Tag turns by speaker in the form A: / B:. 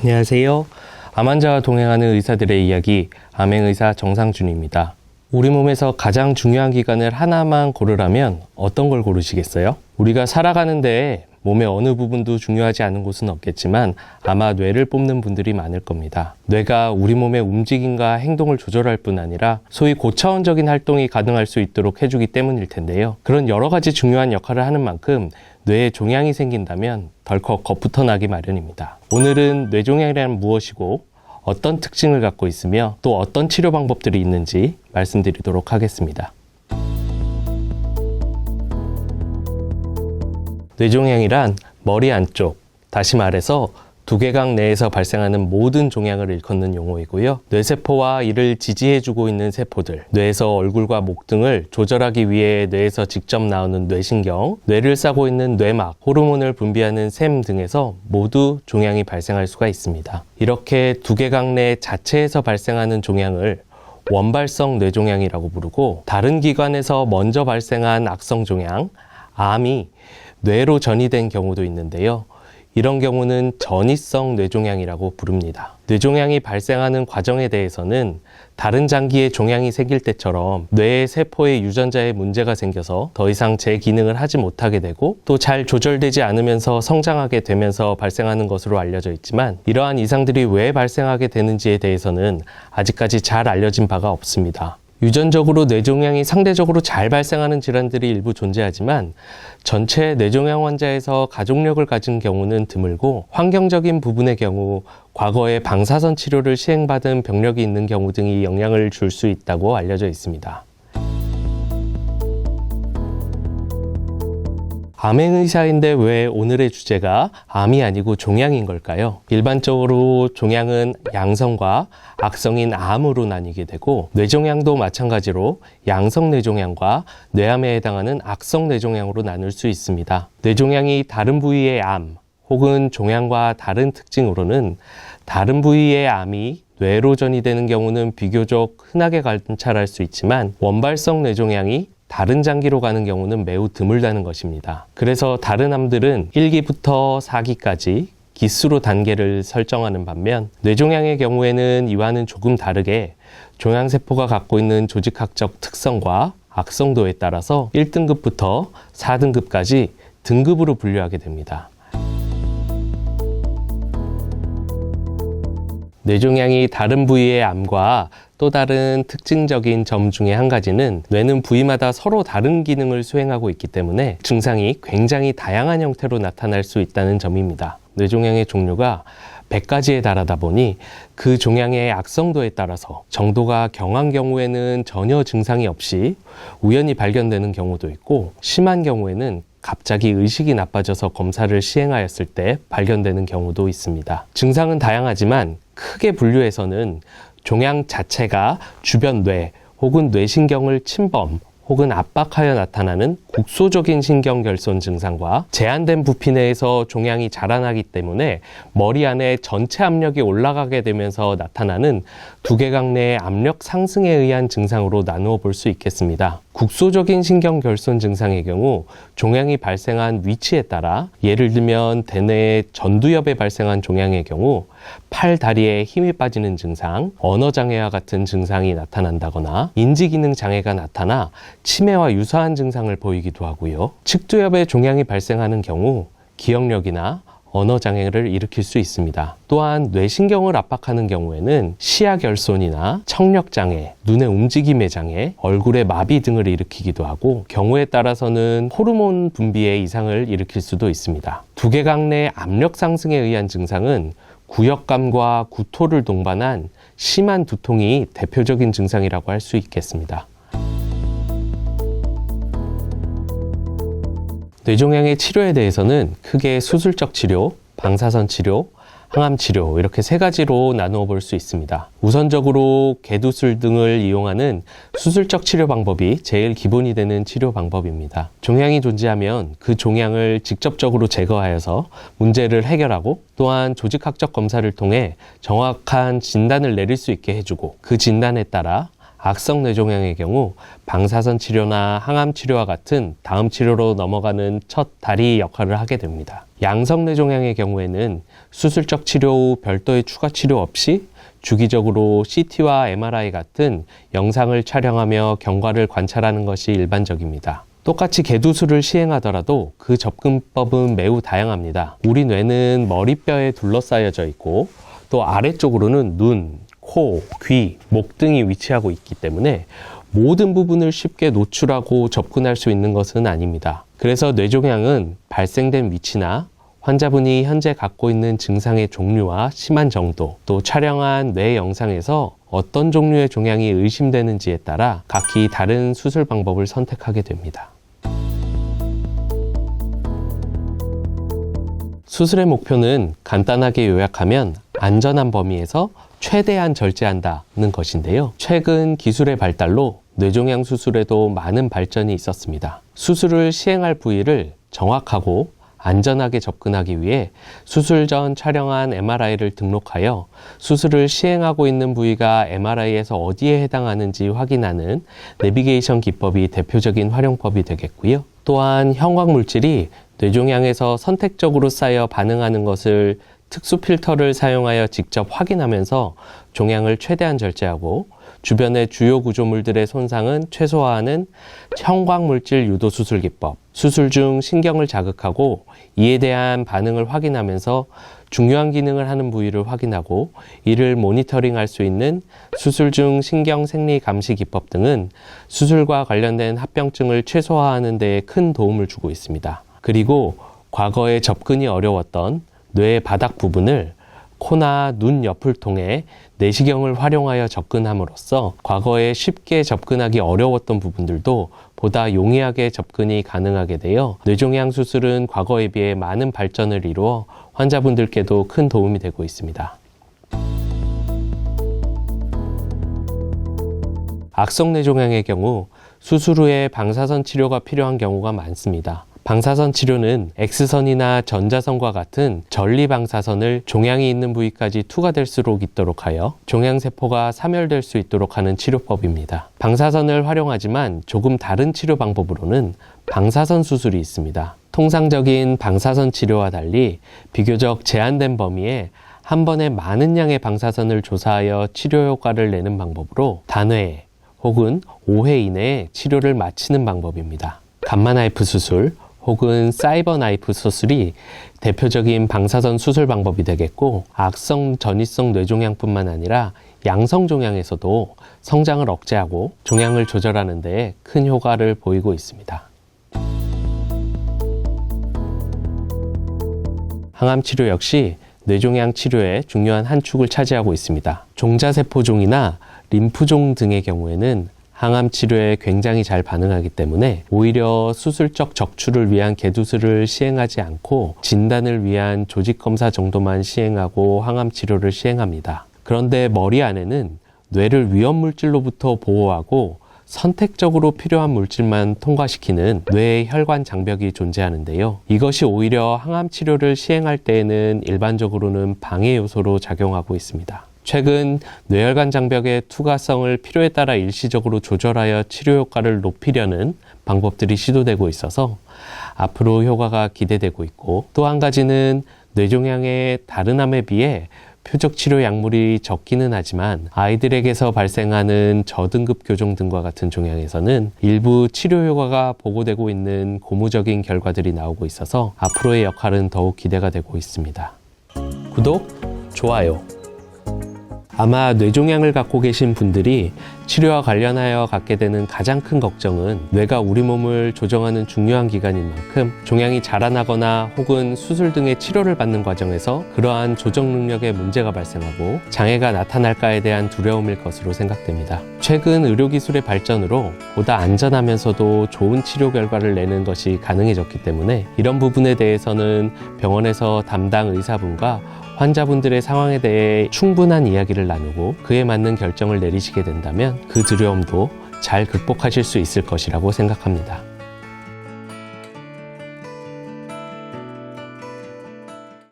A: 안녕하세요. 암 환자와 동행하는 의사들의 이야기, 암행의사 정상준입니다. 우리 몸에서 가장 중요한 기관을 하나만 고르라면 어떤 걸 고르시겠어요? 우리가 살아가는데 몸의 어느 부분도 중요하지 않은 곳은 없겠지만 아마 뇌를 뽑는 분들이 많을 겁니다. 뇌가 우리 몸의 움직임과 행동을 조절할 뿐 아니라 소위 고차원적인 활동이 가능할 수 있도록 해주기 때문일 텐데요. 그런 여러 가지 중요한 역할을 하는 만큼 뇌에 종양이 생긴다면 덜컥 겁부터 나기 마련입니다. 오늘은 뇌종양이란 무엇이고 어떤 특징을 갖고 있으며 또 어떤 치료 방법들이 있는지 말씀드리도록 하겠습니다. 뇌종양이란 머리 안쪽, 다시 말해서 두개각 내에서 발생하는 모든 종양을 일컫는 용어이고요. 뇌세포와 이를 지지해주고 있는 세포들, 뇌에서 얼굴과 목 등을 조절하기 위해 뇌에서 직접 나오는 뇌신경, 뇌를 싸고 있는 뇌막, 호르몬을 분비하는 샘 등에서 모두 종양이 발생할 수가 있습니다. 이렇게 두개각 내 자체에서 발생하는 종양을 원발성 뇌종양이라고 부르고 다른 기관에서 먼저 발생한 악성 종양, 암이 뇌로 전이된 경우도 있는데요. 이런 경우는 전이성 뇌종양이라고 부릅니다. 뇌종양이 발생하는 과정에 대해서는 다른 장기에 종양이 생길 때처럼 뇌의 세포의 유전자에 문제가 생겨서 더 이상 제 기능을 하지 못하게 되고 또 잘 조절되지 않으면서 성장하게 되면서 발생하는 것으로 알려져 있지만 이러한 이상들이 왜 발생하게 되는지에 대해서는 아직까지 잘 알려진 바가 없습니다. 유전적으로 뇌종양이 상대적으로 잘 발생하는 질환들이 일부 존재하지만 전체 뇌종양 환자에서 가족력을 가진 경우는 드물고 환경적인 부분의 경우 과거에 방사선 치료를 시행받은 병력이 있는 경우 등이 영향을 줄 수 있다고 알려져 있습니다. 암행 의사인데 왜 오늘의 주제가 암이 아니고 종양인 걸까요? 일반적으로 종양은 양성과 악성인 암으로 나뉘게 되고 뇌종양도 마찬가지로 양성 뇌종양과 뇌암에 해당하는 악성 뇌종양으로 나눌 수 있습니다. 뇌종양이 다른 부위의 암 혹은 종양과 다른 특징으로는 다른 부위의 암이 뇌로 전이되는 경우는 비교적 흔하게 관찰할 수 있지만 원발성 뇌종양이 다른 장기로 가는 경우는 매우 드물다는 것입니다. 그래서 다른 암들은 1기부터 4기까지 기수로 단계를 설정하는 반면 뇌종양의 경우에는 이와는 조금 다르게 종양세포가 갖고 있는 조직학적 특성과 악성도에 따라서 1등급부터 4등급까지 등급으로 분류하게 됩니다. 뇌종양이 다른 부위의 암과 또 다른 특징적인 점 중에 한 가지는 뇌는 부위마다 서로 다른 기능을 수행하고 있기 때문에 증상이 굉장히 다양한 형태로 나타날 수 있다는 점입니다. 뇌종양의 종류가 100가지에 달하다 보니 그 종양의 악성도에 따라서 정도가 경한 경우에는 전혀 증상이 없이 우연히 발견되는 경우도 있고 심한 경우에는 갑자기 의식이 나빠져서 검사를 시행하였을 때 발견되는 경우도 있습니다. 증상은 다양하지만 크게 분류해서는 종양 자체가 주변 뇌 혹은 뇌신경을 침범 혹은 압박하여 나타나는 국소적인 신경결손 증상과 제한된 부피 내에서 종양이 자라나기 때문에 머리 안에 전체 압력이 올라가게 되면서 나타나는 두개각 내의 압력 상승에 의한 증상으로 나누어 볼 수 있겠습니다. 국소적인 신경결손 증상의 경우 종양이 발생한 위치에 따라 예를 들면 대뇌의 전두엽에 발생한 종양의 경우 팔, 다리에 힘이 빠지는 증상, 언어장애와 같은 증상이 나타난다거나 인지기능 장애가 나타나 치매와 유사한 증상을 보이기도 하고요. 측두엽에 종양이 발생하는 경우 기억력이나 언어 장애를 일으킬 수 있습니다. 또한 뇌신경을 압박하는 경우에는 시야 결손이나 청력 장애, 눈의 움직임의 장애, 얼굴의 마비 등을 일으키기도 하고 경우에 따라서는 호르몬 분비에 이상을 일으킬 수도 있습니다. 두개각 내 압력 상승에 의한 증상은 구역감과 구토를 동반한 심한 두통이 대표적인 증상이라고 할 수 있겠습니다. 뇌종양의 치료에 대해서는 크게 수술적 치료, 방사선 치료, 항암 치료 이렇게 세 가지로 나누어 볼 수 있습니다. 우선적으로 개두술 등을 이용하는 수술적 치료 방법이 제일 기본이 되는 치료 방법입니다. 종양이 존재하면 그 종양을 직접적으로 제거하여서 문제를 해결하고 또한 조직학적 검사를 통해 정확한 진단을 내릴 수 있게 해주고 그 진단에 따라 악성 뇌종양의 경우 방사선 치료나 항암 치료와 같은 다음 치료로 넘어가는 첫 다리 역할을 하게 됩니다. 양성 뇌종양의 경우에는 수술적 치료 후 별도의 추가 치료 없이 주기적으로 CT와 MRI 같은 영상을 촬영하며 경과를 관찰하는 것이 일반적입니다. 똑같이 개두술을 시행하더라도 그 접근법은 매우 다양합니다. 우리 뇌는 머리뼈에 둘러싸여져 있고 또 아래쪽으로는 눈, 코, 귀, 목 등이 위치하고 있기 때문에 모든 부분을 쉽게 노출하고 접근할 수 있는 것은 아닙니다. 그래서 뇌종양은 발생된 위치나 환자분이 현재 갖고 있는 증상의 종류와 심한 정도, 또 촬영한 뇌 영상에서 어떤 종류의 종양이 의심되는지에 따라 각기 다른 수술 방법을 선택하게 됩니다. 수술의 목표는 간단하게 요약하면 안전한 범위에서 최대한 절제한다는 것인데요. 최근 기술의 발달로 뇌종양 수술에도 많은 발전이 있었습니다. 수술을 시행할 부위를 정확하고 안전하게 접근하기 위해 수술 전 촬영한 MRI를 등록하여 수술을 시행하고 있는 부위가 MRI에서 어디에 해당하는지 확인하는 내비게이션 기법이 대표적인 활용법이 되겠고요. 또한 형광 물질이 뇌종양에서 선택적으로 쌓여 반응하는 것을 특수 필터를 사용하여 직접 확인하면서 종양을 최대한 절제하고 주변의 주요 구조물들의 손상은 최소화하는 형광물질 유도 수술 기법. 수술 중 신경을 자극하고 이에 대한 반응을 확인하면서 중요한 기능을 하는 부위를 확인하고 이를 모니터링할 수 있는 수술 중 신경 생리 감시 기법 등은 수술과 관련된 합병증을 최소화하는 데에 큰 도움을 주고 있습니다. 그리고 과거에 접근이 어려웠던 뇌 바닥 부분을 코나 눈 옆을 통해 내시경을 활용하여 접근함으로써 과거에 쉽게 접근하기 어려웠던 부분들도 보다 용이하게 접근이 가능하게 되어 뇌종양 수술은 과거에 비해 많은 발전을 이루어 환자분들께도 큰 도움이 되고 있습니다. 악성 뇌종양의 경우 수술 후에 방사선 치료가 필요한 경우가 많습니다. 방사선 치료는 X선이나 전자선과 같은 전리 방사선을 종양이 있는 부위까지 투과될수록 있도록 하여 종양세포가 사멸될 수 있도록 하는 치료법입니다. 방사선을 활용하지만 조금 다른 치료 방법으로는 방사선 수술이 있습니다. 통상적인 방사선 치료와 달리 비교적 제한된 범위에 한 번에 많은 양의 방사선을 조사하여 치료 효과를 내는 방법으로 단회 혹은 5회 이내에 치료를 마치는 방법입니다. 감마나이프 수술, 혹은 사이버 나이프 수술이 대표적인 방사선 수술 방법이 되겠고 악성 전이성 뇌종양뿐만 아니라 양성 종양에서도 성장을 억제하고 종양을 조절하는 데 큰 효과를 보이고 있습니다. 항암 치료 역시 뇌종양 치료의 중요한 한 축을 차지하고 있습니다. 종자세포종이나 림프종 등의 경우에는 항암 치료에 굉장히 잘 반응하기 때문에 오히려 수술적 적출을 위한 개두술을 시행하지 않고 진단을 위한 조직 검사 정도만 시행하고 항암 치료를 시행합니다. 그런데 머리 안에는 뇌를 위험 물질로부터 보호하고 선택적으로 필요한 물질만 통과시키는 뇌의 혈관 장벽이 존재하는데요. 이것이 오히려 항암 치료를 시행할 때에는 일반적으로는 방해 요소로 작용하고 있습니다. 최근 뇌혈관 장벽의 투과성을 필요에 따라 일시적으로 조절하여 치료 효과를 높이려는 방법들이 시도되고 있어서 앞으로 효과가 기대되고 있고 또 한 가지는 뇌종양의 다른 암에 비해 표적 치료 약물이 적기는 하지만 아이들에게서 발생하는 저등급 교종 등과 같은 종양에서는 일부 치료 효과가 보고되고 있는 고무적인 결과들이 나오고 있어서 앞으로의 역할은 더욱 기대가 되고 있습니다. 구독, 좋아요. 아마 뇌종양을 갖고 계신 분들이 치료와 관련하여 갖게 되는 가장 큰 걱정은 뇌가 우리 몸을 조정하는 중요한 기관인 만큼 종양이 자라나거나 혹은 수술 등의 치료를 받는 과정에서 그러한 조정 능력에 문제가 발생하고 장애가 나타날까에 대한 두려움일 것으로 생각됩니다. 최근 의료기술의 발전으로 보다 안전하면서도 좋은 치료 결과를 내는 것이 가능해졌기 때문에 이런 부분에 대해서는 병원에서 담당 의사분과 환자분들의 상황에 대해 충분한 이야기를 나누고 그에 맞는 결정을 내리시게 된다면 그 두려움도 잘 극복하실 수 있을 것이라고 생각합니다.